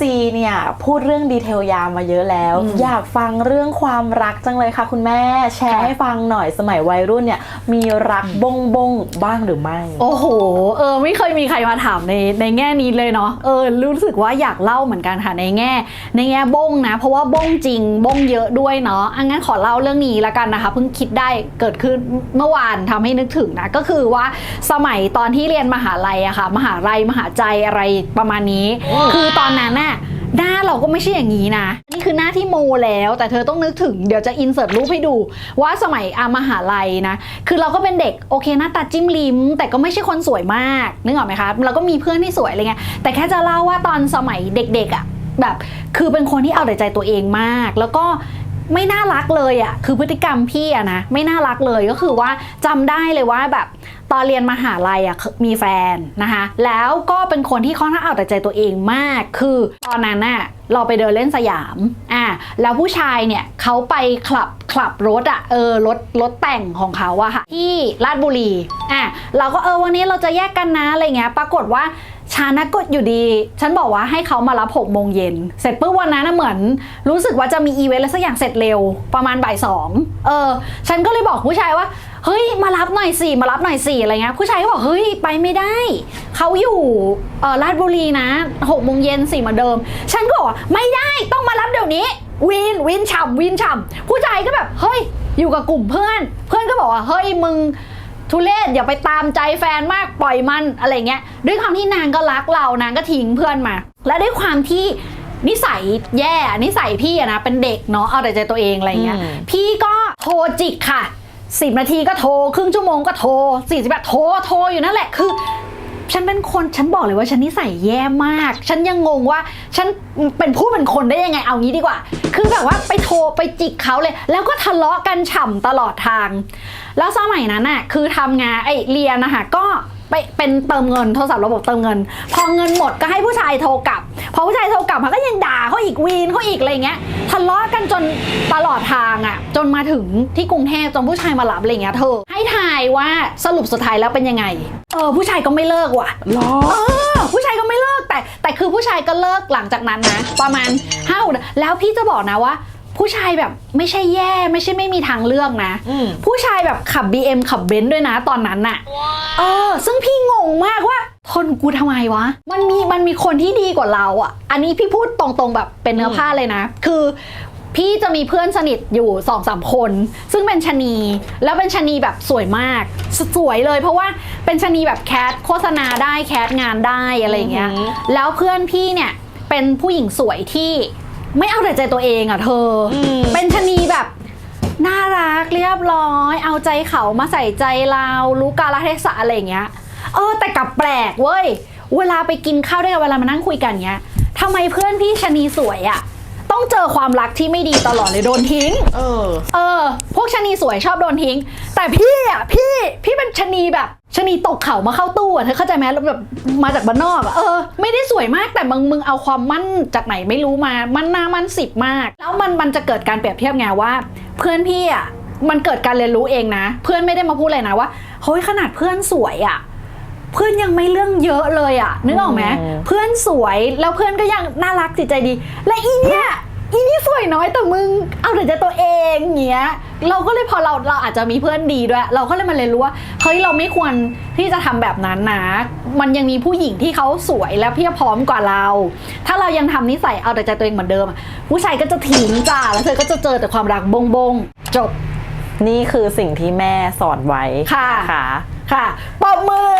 พี่ขจีเนี่ยพูดเรื่องดีเทลยาวมาเยอะแล้ว อยากฟังเรื่องความรักจังเลยค่ะ คุณแม่แชร์ค่ะให้ฟังหน่อยสมัยวัยรุ่นเนี่ยมีรักบงบงบ้างหรือไม่ โอ้โห เออไม่เคยมีใครมาถามในในแง่นี้เลยเนาะเออรู้สึกว่าอยากเล่าเหมือนกันค่ะในแง่ ในแง่บ้งนะ เพราะว่าบ้งจริงบ้งเยอะด้วยเนาะอังั้นขอเล่าเรื่องนี้ละกันนะคะเพิ่งคิดได้เกิดขึ้นเมื่อวานทำให้นึกถึงนะก็คือว่าสมัยตอนที่เรียนมหาลัยอะค่ะ มหาลัยมหาใจอะไรประมาณนี้ คือตอนนั้นน่ะหน้าเราก็ไม่ใช่อย่างนี้นะ นี่คือหน้าที่โมแล้ว แต่เธอต้องนึกถึงเดี๋ยวจะอินเสิร์ตรูปให้ดู ว่าสมัยอามหาลัยนะ คือเราก็เป็นเด็กโอเคหน้าตาจิ้มลิ้ม แต่ก็ไม่ใช่คนสวยมากนึกออกไหมคะเราก็มีเพื่อนที่สวยอะไรเงี้ยแต่แค่จะเล่าว่าตอนสมัยเด็กๆอะ่ะแบบคือเป็นคนที่เอาแต่ใจตัวเองมาก แล้วก็ไม่น่ารักเลยอะ่ะคือพฤติกรรมพี่อะนะไม่น่ารักเลยก็คือว่าจำได้เลยว่าแบบ ตอนเรียนมหาลัยอะ่ะมีแฟนนะคะ แล้วก็เป็นคนที่ค่อนข้างเอาแต่ใจตัวเองมาก คือตอนนั้นน่ะเราไปเดินเล่นสยาม อะแล้วผู้ชายเนี่ยเขาไปขับขับรถอะ่ะเออ รถ รถแต่งของเขาอะค่ะ ที่ลาดบุรี อะเราก็เออวันนี้เราจะแยกกันนะอะไรเงี้ย ปรากฏว่า ฉันนะก็อยู่ดี ฉันบอกว่าให้เขามารับหกโมงเย็น เสร็จปุ๊บวันนั้นนะเหมือน รู้สึกว่าจะมีอีเวนต์อะไรสักอย่างเสร็จเร็ว ประมาณบ่ายสองเออ ฉันก็เลยบอกผู้ชายว่า เฮ้ย มารับหน่อยสิ มารับหน่อยสิ อะไรเงี้ย ผู้ชายก็บอก เฮ้ย ไปไม่ได้ เขาอยู่เออลาดบุรีนะหกโมงเย็นสี่เหมือนเดิม ฉันก็บอกไม่ได้ต้องมารับเดี๋ยวนี้ วิน วินฉ่ำวินฉ่ำผู้ชายก็แบบ เฮ้ย อยู่กับกลุ่มเพื่อน เพื่อนก็บอกว่า เฮ้ย มึง ทุเรศอย่าไปตามใจแฟนมากปล่อยมันอะไรเงี้ย ด้วยความที่นางก็รักเรานางก็ทิ้งเพื่อนมา และด้วยความที่นิสัยแย่นิสัยพี่อะนะเป็นเด็กเนาะเอาแต่ใจตัวเองอะไรเงี้ยอืมพี่ก็โทรจิกค่ะสิบนาทีก็โทร ครึ่งชั่วโมงก็โทรสี่สิบแปดโทรโทรอยู่นั่นแหละคือ ฉันเป็นคนฉันบอกเลยว่าฉันนิสัยแย่มาก ฉันยังงงว่าฉันเป็นผู้เป็นคนได้ยังไงเอางี้ดีกว่า คือแบบว่าไปโทรไปจิกเขาเลย แล้วก็ทะเลาะกันฉ่ำตลอดทาง แล้วสมัยนั้นน่ะคือทำงานไอเรียนนะคะก็ ไปเป็นเติมเงินโทรศัพท์ระบบเติมเงิน พอเงินหมดก็ให้ผู้ชายโทรกลับ พอผู้ชายโทรกลับมันก็ยังด่าเขาอีกวีนเขาอีกอะไรเงี้ยทะเลาะกันจนตลอดทางอะ จนมาถึงที่กรุงเทพจนผู้ชายมารับอะไรเงี้ยเธอ ให้ทายว่าสรุปสุดท้ายแล้วเป็นยังไง เออผู้ชายก็ไม่เลิกว่ะหรอเออผู้ชายก็ไม่เลิกแต่ แต่คือผู้ชายก็เลิกหลังจากนั้นนะประมาณห้าแล้วพี่จะบอกนะว่า ผู้ชายแบบไม่ใช่แย่ไม่ใช่ไม่มีทางเลือกนะ อืม ผู้ชายแบบขับ BM ขับเบนซ์ด้วยนะตอนนั้นน่ะ เออ ซึ่งพี่งงมากว่า ทนกูทำไมวะ มันมีมันมีคนที่ดีกว่าเราอะ อันนี้พี่พูดตรงๆแบบเป็นเนื้อผ้าเลยนะ คือพี่จะมีเพื่อนสนิทอยู่สองสามคน ซึ่งเป็นชะนี แล้วเป็นชะนีแบบสวยมากสสวยเลย เพราะว่าเป็นชะนีแบบแคสโฆษณาได้แคสงานได้อะไรอย่างเงี้ย อือหือ แล้วเพื่อนพี่เนี่ยเป็นผู้หญิงสวยที่ ไม่เอาแต่ใจตัวเองอะเธออม เป็นชะนีแบบ น่ารักเรียบร้อย เอาใจเขามาใส่ใจเรารู้กาลเทศะอะไรอย่างเงี้ย เออ แต่กลับแปลกเว้ย เวลาไปกินข้าวด้วยกันเวลามานั่งคุยกันเงี้ยทำไมเพื่อนพี่ชะนีสวยอะต้องเจอความรักที่ไม่ดีตลอดเลยโดนทิ้ง เออ เออ พวกชะนีสวยชอบโดนทิ้ง แต่พี่อะพี่พี่เป็นชะนีแบบ ชะนีตกเขามาเข้าตู้อะเธอเข้าใจไหมแล้วแบบมาจากบ้านนอกอะเออ ไม่ได้สวยมากแต่มึงมึงเอาความมั่นจากไหนไม่รู้มา มันหน้ามันสิบมาก แล้วมันมันจะเกิดการเปรียบเทียบไงว่า เพื่อนพี่อะมันเกิดการเรียนรู้เองนะ เพื่อนไม่ได้มาพูดเลยนะว่าเฮ้ยขนาดเพื่อนสวยอะเพื่อนยังไม่เรื่องเยอะเลยอะนึกออกไหมอืมเพื่อนสวยแล้วเพื่อนก็ยังน่ารักจิตใจดี และอีเนี่ย อีนี่สวยน้อยแต่มึงเอาแต่ใจตัวเองเงี้ย เราก็เลยพอเราเราอาจจะมีเพื่อนดีด้วย เราก็เลยมาเรียนรู้ว่าเฮ้ยเราไม่ควรที่จะทำแบบนั้นนะ มันยังมีผู้หญิงที่เขาสวยและเพียบพร้อมกว่าเรา ถ้าเรายังทำนิสัยเอาแต่ใจตัวเองเหมือนเดิมอะผู้ชายก็จะทิ้งจ้าแล้วเธอก็จะเจอแต่ความรักบงบงๆจบ นี่คือสิ่งที่แม่สอนไว้ค่ะค่ะค่ะปรบมือ